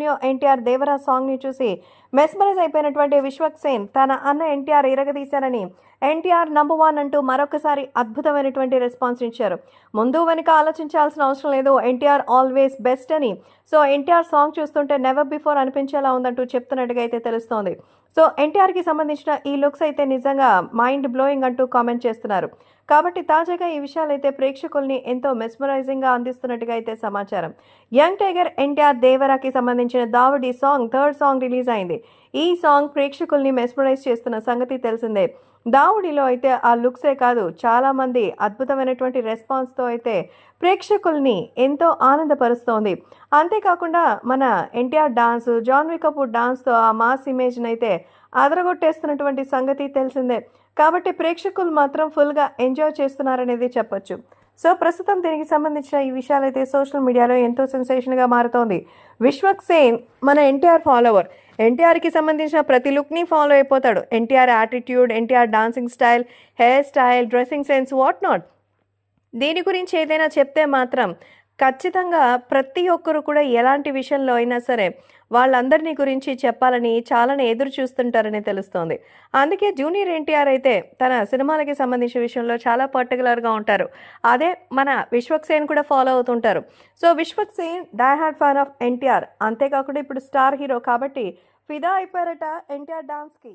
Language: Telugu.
జూనియర్ ఎన్టీఆర్ దేవరా సాంగ్ని చూసి మెస్మరైజ్ అయిపోయినటువంటి విశ్వక్ సేన్ తన అన్న ఎన్టీఆర్ ఇరగదీశారని ఎన్టీఆర్ నంబర్ వన్ అంటూ మరొకసారి అద్భుతమైనటువంటి రెస్పాన్స్ ఇచ్చారు. ముందు వెనుక ఆలోచించాల్సిన అవసరం లేదు ఎన్టీఆర్ ఆల్వేస్ బెస్ట్ అని. సో ఎన్టీఆర్ సాంగ్ చూస్తుంటే నెవర్ బిఫోర్ అనిపించేలా ఉందంటూ చెప్తున్నట్టుగా అయితే తెలుస్తోంది. సో ఎన్టీఆర్కి సంబంధించిన ఈ లుక్స్ అయితే నిజంగా మైండ్ బ్లోయింగ్ అంటూ కామెంట్ చేస్తున్నారు. కాబట్టి తాజాగా ఈ విషయాలైతే ప్రేక్షకుల్ని ఎంతో మెస్మరైజింగ్గా అందిస్తున్నట్టుగా అయితే సమాచారం. యంగ్ టైగర్ ఎన్టీఆర్ దేవరాకి సంబంధించిన దావడి సాంగ్ థర్డ్ సాంగ్ రిలీజ్ అయింది. ఈ సాంగ్ ప్రేక్షకుల్ని మెస్మరైజ్ చేస్తున్న సంగతి తెలిసిందే. దావుడిలో అయితే ఆ లుక్సే కాదు. చాలామంది అద్భుతమైనటువంటి రెస్పాన్స్తో అయితే ప్రేక్షకుల్ని ఎంతో ఆనందపరుస్తోంది. అంతేకాకుండా మన ఎన్టీఆర్ డాన్స్ జాన్వీ కపూర్ డాన్స్తో ఆ మాస్ ఇమేజ్ని అయితే అదరగొట్టేస్తున్నటువంటి సంగతి తెలిసిందే. కాబట్టి ప్రేక్షకులు మాత్రం ఫుల్గా ఎంజాయ్ చేస్తున్నారనేది చెప్పొచ్చు. సో ప్రస్తుతం దీనికి సంబంధించిన ఈ విషయాలు అయితే సోషల్ మీడియాలో ఎంతో సెన్సేషన్గా మారుతోంది. విశ్వక్ సేన్ మన ఎన్టీఆర్ ఫాలోవర్ ఎన్టీఆర్కి సంబంధించిన ప్రతి లుక్ని ఫాలో అయిపోతాడు. NTR attitude NTR dancing style hair style dressing sense what not దీని గురించి ఏదైనా చెప్తే మాత్రం ఖచ్చితంగా ప్రతి ఒక్కరు కూడా ఎలాంటి విషయంలో అయినా సరే వాళ్ళందరినీ గురించి చెప్పాలని చాలానే ఎదురు చూస్తుంటారని తెలుస్తోంది. అందుకే జూనియర్ ఎన్టీఆర్ అయితే తన సినిమాలకి సంబంధించిన విషయంలో చాలా పర్టికులర్గా ఉంటారు. అదే మన విశ్వక్ సేన్ కూడా ఫాలో అవుతుంటారు. So Vishwak Sen die hard fan of NTR. అంతేకాకుండా ఇప్పుడు స్టార్ హీరో కాబట్టి ఫిదా అయిపోయారట ఎన్టీఆర్ డాన్స్కి.